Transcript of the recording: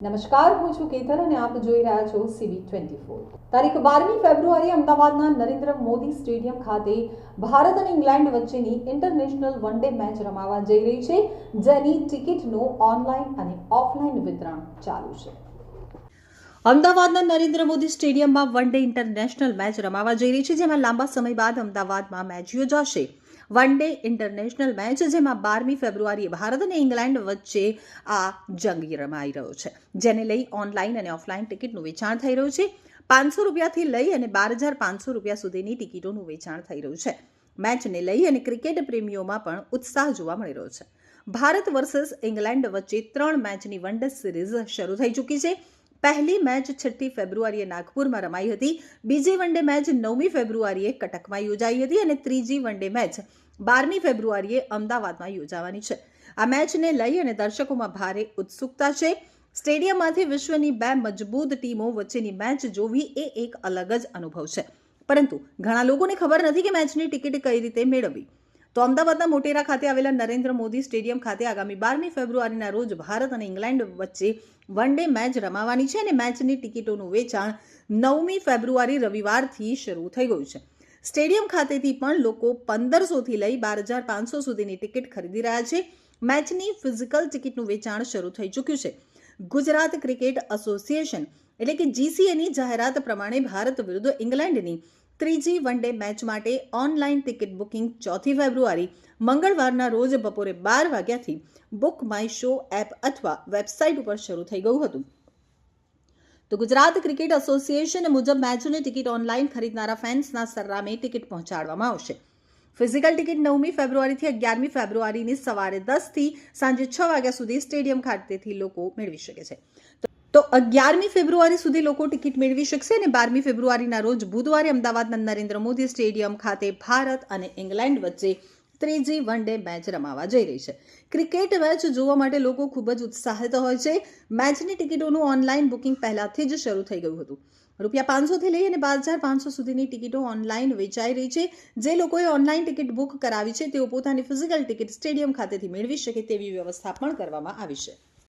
નમસ્કાર, હું છું કેતન અને આપ જોઈ રહ્યા છો સીબી ટ્વેન્ટી ફોર તારીખ બારમી ફેબ્રુઆરી અમદાવાદના નરેન્દ્ર મોદી સ્ટેડિયમ ખાતે ભારત અને ઇંગ્લેન્ડ વચ્ચેની ઇન્ટરનેશનલ વન ડે મેચ રમાવા જઈ રહી છે, જેની ટિકિટનું ઓનલાઈન અને ઓફલાઈન વિતરણ ચાલુ છે. અમદાવાદના નરેન્દ્ર મોદી સ્ટેડિયમમાં વન ડે ઇન્ટરનેશનલ મેચ રમાવા જઈ રહી છે, જેમાં લાંબા સમય બાદ અમદાવાદમાં મેચ યોજાશે. વન ડે ઇન્ટરનેશનલ મેચ જેમાં બારમી ફેબ્રુઆરીએ ભારત અને ઇંગ્લેન્ડ વચ્ચે આ જંગ રમાઈ રહ્યો છે, જેને લઈ ઓનલાઈન અને ઓફલાઈન ટિકિટનું વેચાણ થઈ રહ્યું છે. પાંચસો રૂપિયાથી લઈ અને બાર હજાર પાંચસો રૂપિયા સુધીની ટિકિટોનું વેચાણ થઈ રહ્યું છે. મેચને લઈ અને ક્રિકેટ પ્રેમીઓમાં પણ ઉત્સાહ જોવા મળી રહ્યો છે. ભારત વર્સસ ઇંગ્લેન્ડ વચ્ચે ત્રણ મેચની વન ડે સિરીઝ શરૂ થઈ ચૂકી છે. પહેલી મેચ છઠ્ઠી ફેબ્રુઆરીએ નાગપુરમાં રમાઈ હતી. બીજી વનડે મેચ નવમી ફેબ્રુઆરીએ કટકમાં યોજાઈ હતી અને ત્રીજી વનડે મેચ બારમી ફેબ્રુઆરીએ અમદાવાદમાં યોજાવાની છે. આ મેચને લઈ અને દર્શકોમાં ભારે ઉત્સુકતા છે. સ્ટેડિયમમાંથી વિશ્વની બે મજબૂત ટીમો વચ્ચેની મેચ જોવી એ એક અલગ જ અનુભવ છે. પરંતુ ઘણા લોકોને ખબર નથી કે મેચની ટિકિટ કઈ રીતે મેળવવી. તો અમદાવાદના મોટેરા ખાતે આવેલા નરેન્દ્ર મોદી સ્ટેડિયમ ખાતે આગામી બારમી ફેબ્રુઆરીના રોજ ભારત અને ઇંગ્લેન્ડ વચ્ચે વન ડે મેચ રમાવાની છે અને મેચની ટિકિટોનું વેચાણ નવમી ફેબ્રુઆરી રવિવારથી શરૂ થઈ ગયું છે. સ્ટેડિયમ ખાતેથી પણ લોકો પંદરસોથી લઈ બાર હજાર પાંચસો સુધીની ટિકિટ ખરીદી રહ્યા છે. મેચની ફિઝિકલ ટિકિટનું વેચાણ શરૂ થઈ ચૂક્યું છે. ગુજરાત ક્રિકેટ એસોસિએશન એટલે કે જીસીએની જાહેરાત પ્રમાણે ભારત વિરુદ્ધ ઇંગ્લેન્ડની ત્રીજી વન ડે મેચ માટે ઓનલાઈન ટિકિટ બુકિંગ ચોથી ફેબ્રુઆરી મંગળવારના રોજ બપોરે બાર વાગ્યાથી બુક માય શો એપ અથવા વેબસાઇટ ઉપર શરૂ થઈ ગયું હતું. તો ગુજરાત ક્રિકેટ એસોસિએશન મુજબ મેચની ટિકિટ ઓનલાઈન ખરીદનારા ફેન્સના સર્રામે ટિકિટ પહોંચાડવામાં આવશે. ફિઝિકલ ટિકિટ નવમી ફેબ્રુઆરીથી અગિયારમી ફેબ્રુઆરીની સવારે દસથી સાંજે છ વાગ્યા સુધી સ્ટેડિયમ ખાતેથી લોકો મેળવી શકે છે. અગિયારમી ફેબ્રુઆરી સુધી લોકો ટિકિટ મેળવી શકશે અને બારમી ફેબ્રુઆરીના રોજ બુધવારે અમદાવાદના નરેન્દ્ર મોદી સ્ટેડિયમ ખાતે ભારત અને ઇંગ્લેન્ડ વચ્ચે ત્રીજી વન ડે મેચ રમાવા જઈ રહી છે. ક્રિકેટ મેચ જોવા માટે લોકો ખૂબ જ ઉત્સાહિત હોય છે. મેચની ટિકિટોનું ઓનલાઈન બુકિંગ પહેલાથી જ શરૂ થઈ ગયું હતું. રૂપિયા પાંચસોથી લઈ અને બાર હજાર પાંચસો સુધીની ટિકિટો ઓનલાઈન વેચાઈ રહી છે. જે લોકોએ ઓનલાઈન ટિકિટ બુક કરાવી છે, તેઓ પોતાની ફિઝિકલ ટિકિટ સ્ટેડિયમ ખાતેથી મેળવી શકે તેવી વ્યવસ્થા પણ કરવામાં આવી છે.